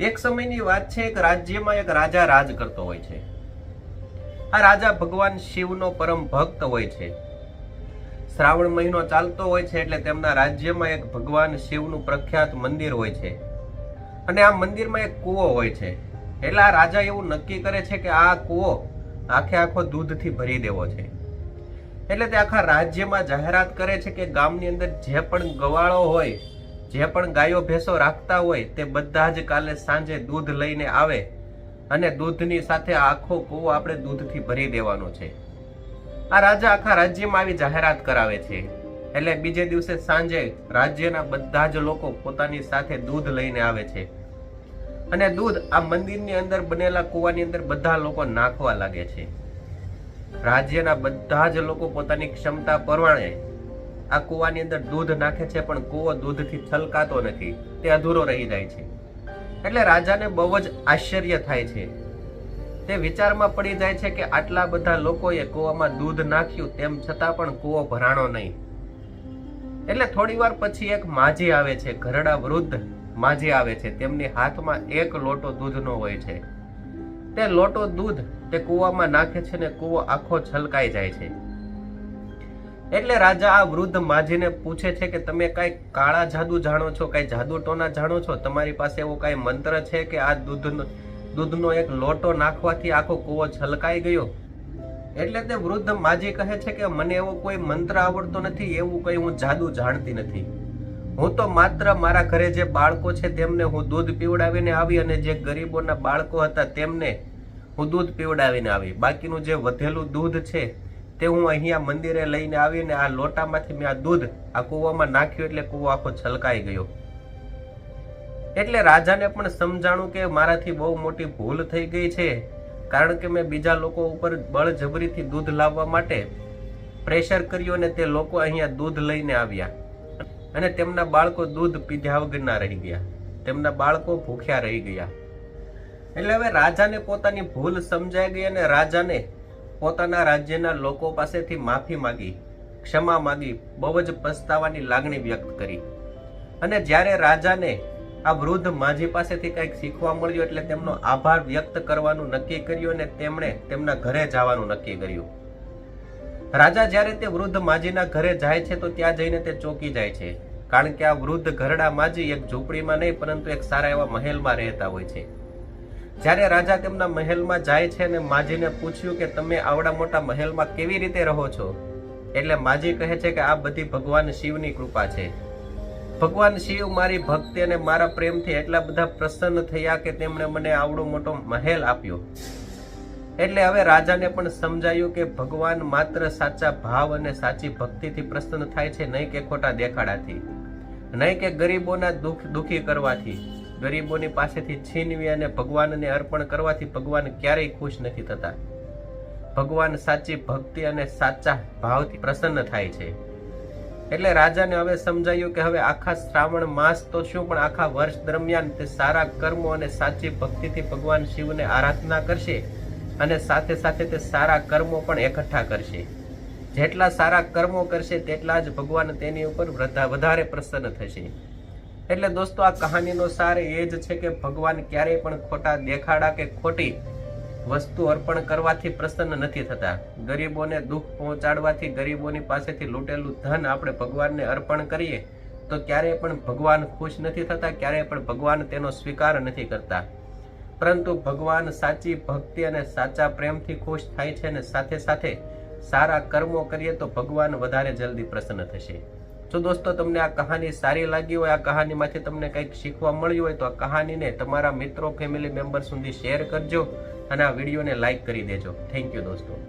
એક સમયની વાત છે, એક રાજ્યમાં એક રાજા રાજ કરતો હોય છે. આ રાજા ભગવાન શિવનો પરમ ભક્ત હોય છે. શ્રાવણ મહિનો ચાલતો હોય છે એટલે તેમના રાજ્યમાં એક ભગવાન શિવનું પ્રખ્યાત મંદિર હોય છે. અને આ મંદિરમાં એક કૂવો હોય છે. એટલે આ રાજા એવું નક્કી કરે છે કે આ કૂવો આખે આખો દૂધથી ભરી દેવો છે. એટલે તે આખા રાજ્યમાં જાહેરાત કરે છે કે ગામની અંદર જે પણ ગવાળો હોય જે પણ ગાયો ભેંસો રાખતા હોય તે બધા જ કાલે સાંજે દૂધ લઈને આવે અને દૂધની સાથે આખો કૂવો આપણે દૂધથી ભરી દેવાનો છે. આ રાજા આખા રાજ્યમાં આવી જાહેરાત કરાવે છે. એટલે બીજે દિવસે સાંજે રાજ્યના બધા જ લોકો પોતાની સાથે દૂધ લઈને આવે છે. અને દૂધ આ મંદિરની અંદર બનેલા કૂવાની અંદર બધા લોકો નાખવા લાગે છે. રાજ્યના બધા જ લોકો પોતાની ક્ષમતા પ્રમાણે આ કૂવાની અંદર દૂધ નાખે છે, પણ કૂવો દૂધથી છલકાતો નથી. તે અધૂરો રહી જાય છે. એટલે રાજાને બહુ જ આશ્ચર્ય થાય છે. તે વિચારમાં પડી જાય છે કે આટલા બધા લોકોએ કૂવામાં દૂધ નાખ્યું, તેમ છતાં પણ કૂવો ભરાણો નહીં. એટલે થોડી વાર પછી એક માજી આવે છે, ઘરડા વૃદ્ધ માજી આવે છે. તેમની હાથમાં એક લોટો દૂધનો હોય છે. તે લોટો દૂધ તે કૂવામાં નાખે છે ને કૂવો આખો છલકાઈ જાય છે. એટલે રાજા આ વૃદ્ધ માજીને પૂછે છે કે તમે કઈ કાળા જાદુ જાણો છો, કઈ જાદુ ટોના જાણો છો? તમારી પાસે એવો કઈ મંત્ર છે કે આ દૂધનો દૂધનો એક લોટો નાખવાથી આખો કૂવો છલકાઈ ગયો? એટલે તે વૃદ્ધ માજી કહે છે કે મને એવો કોઈ મંત્ર આવડતો નથી, એવું કઈ હું જાદુ જાણતી નથી. હું તો માત્ર મારા ઘરે જે બાળકો છે તેમને હું દૂધ પીવડાવીને આવી અને જે ગરીબોના બાળકો હતા તેમને હું દૂધ પીવડાવીને આવી. બાકીનું જે વધેલું દૂધ છે તે હું અહીંયા મંદિરે લઈને આવીને આ લોટામાંથી મેં આ દૂધ આ કૂવામાં નાખ્યું એટલે કૂવો આખો છલકાઈ ગયો. એટલે રાજાને પણ સમજાણું કે મારાથી બહુ મોટી ભૂલ થઈ ગઈ છે, કારણ કે મેં બીજા લોકો ઉપર બળજબરીથી દૂધ લાવવા માટે પ્રેશર કર્યું અને તે લોકો અહીંયા દૂધ લઈને આવ્યા. અને તેમના બાળકો દૂધ પીધા વગરના રહી ગયા. તેમના બાળકો ભૂખ્યા રહી ગયા. એટલે હવે રાજાને પોતાની ભૂલ સમજાઈ ગઈ અને રાજાને પોતાના રાજ્યના લોકો પાસેથી માફી માંગી, ક્ષમા માંગી, બહુ જ પસ્તાવાની લાગણી વ્યક્ત કરી. અને જ્યારે રાજાને આ વૃદ્ધ માજી પાસેથી કંઈક શીખવા મળ્યું એટલે તેમનો આભાર વ્યક્ત કરવાનું નક્કી કર્યું અને તેમણે તેમના ઘરે જવાનું નક્કી કર્યું. રાજા જ્યારે તે વૃદ્ધ માજીના ઘરે જાય છે તો ત્યાં જઈને તે ચોકી જાય છે. કારણ કે આ વૃદ્ધ ઘરડા માજી એક ઝૂંપડીમાં નહીં, પરંતુ એક સારા એવા મહેલમાં રહેતા હોય છે. જ્યારે રાજા તેમના મહેલમાં જાય છે અને માજીને પૂછ્યું કે તમે આવડા મોટા મહેલમાં કેવી રીતે રહો છો, એટલે માજી કહે છે કે આ બધી ભગવાન શિવની કૃપા છે. ભગવાન શિવ મારી ભક્તિ અને મારા પ્રેમથી એટલા બધા પ્રસન્ન થયા કે તેમણે મને આવડો મોટો મહેલ આપ્યો. એટલે હવે રાજાને પણ સમજાયું કે ભગવાન માત્ર સાચા ભાવ અને સાચી ભક્તિથી પ્રસન્ન થાય છે નહીં કે ખોટા દેખાડાથી, નહીં કે ગરીબોના દુઃખ દુઃખી કરવાથી. ગરીબોની પાસેથી છીનવી અને ભગવાનને અર્પણ કરવાથી ભગવાન ક્યારેય ખુશ નથી થતા. ભગવાન સાચી ભક્તિ અને સાચા ભાવથી પ્રસન્ન થાય છે. એટલે રાજાને હવે સમજાયું કે હવે આખા શ્રાવણ માસ તો શું, પણ આખા વર્ષ દરમિયાન તે સારા કર્મો અને સાચી ભક્તિથી ભગવાન શિવને આરાધના કરશે અને સાથે સાથે તે સારા કર્મો પણ એકઠા કરશે. જેટલા સારા કર્મો કરશે, તેટલા જ ભગવાન તેની ઉપર વધારે પ્રસન્ન થશે. એટલે દોસ્તો, આ કહાનીનો સાર એ જ છે કે ભગવાન ક્યારેય પણ ખોટા દેખાડા કે ખોટી વસ્તુ અર્પણ કરવાથી પ્રસન્ન નથી થતા. ગરીબોને દુઃખ પહોંચાડવાથી ગરીબોની પાસેથી લૂંટેલું ધન આપણે ભગવાનને અર્પણ કરીએ તો ક્યારેય પણ ભગવાન ખુશ નથી થતા, ક્યારેય પણ ભગવાન તેનો સ્વીકાર નથી કરતા. પરંતુ ભગવાન સાચી ભક્તિ અને સાચા પ્રેમથી ખુશ થાય છે અને સાથે સાથે સારા કર્મો કરીએ તો ભગવાન વધારે જલ્દી પ્રસન્ન થશે. જો દોસ્તો, તમને આ કહાની સારી લાગી હોય, આ કહાનીમાંથી તમને કંઈક શીખવા મળ્યું હોય, તો આ કહાનીને તમારા મિત્રો ફેમિલી મેમ્બર સુધી શેર કરજો અને આ વિડીયોને લાઈક કરી દેજો. થેન્ક યુ દોસ્તો.